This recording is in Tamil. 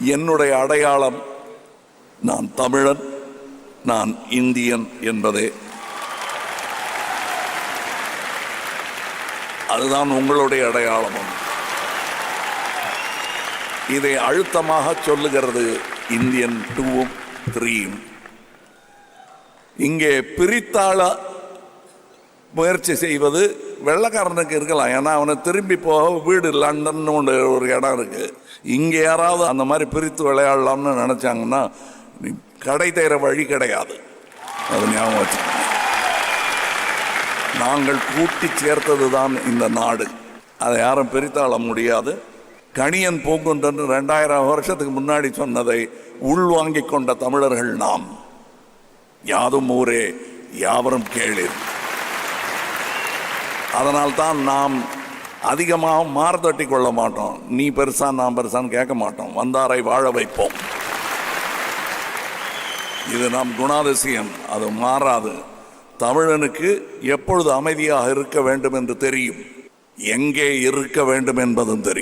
என்னுடைய அடையாளம் நான் தமிழன் நான் இந்தியன் என்பதே. அதுதான் உங்களுடைய அடையாளமும் இதை அழுத்தமாக சொல்லுகிறது இந்தியன் டூவும் த்ரீயும் இங்கே பிரித்தாள முயற்சி செய்வது வெள்ளக்காரனுக்கு இருக்கலாம். ஏன்னா அவனை திரும்பி போக வீடு லண்டன் ஒன்று ஒரு இடம் இருக்குது இங்கே யாராவது அந்த மாதிரி பிரித்து விளையாடலாம்னு நினச்சாங்கன்னா நீ கடை தேர வழி கிடையாது. அது ஞாபகம் வச்சுக்கோங்க. நாங்கள் கூட்டி சேர்த்தது தான் இந்த நாடு. அதை யாரும் பிரித்தாள முடியாது. கணியன் பூங்குன்றன் ரெண்டாயிரம் வருஷத்துக்கு முன்னாடி சொன்னதை உள்வாங்கிக் கொண்ட தமிழர்கள் நாம். யாதும் ஊரே யாவரும் கேளீர். அதனால்தான் நாம் அதிகமாக மார்தட்டி கொள்ள மாட்டோம். நீ பெருசா நான் பெருசான்னு கேட்க மாட்டோம். வந்தாரை வாழ வைப்போம். இது நம் குணாதிசயம். அது மாறாது. தமிழனுக்கு எப்பொழுது அமைதியாக இருக்க வேண்டும் என்று தெரியும். எங்கே இருக்க வேண்டும் என்பதும் தெரியும்.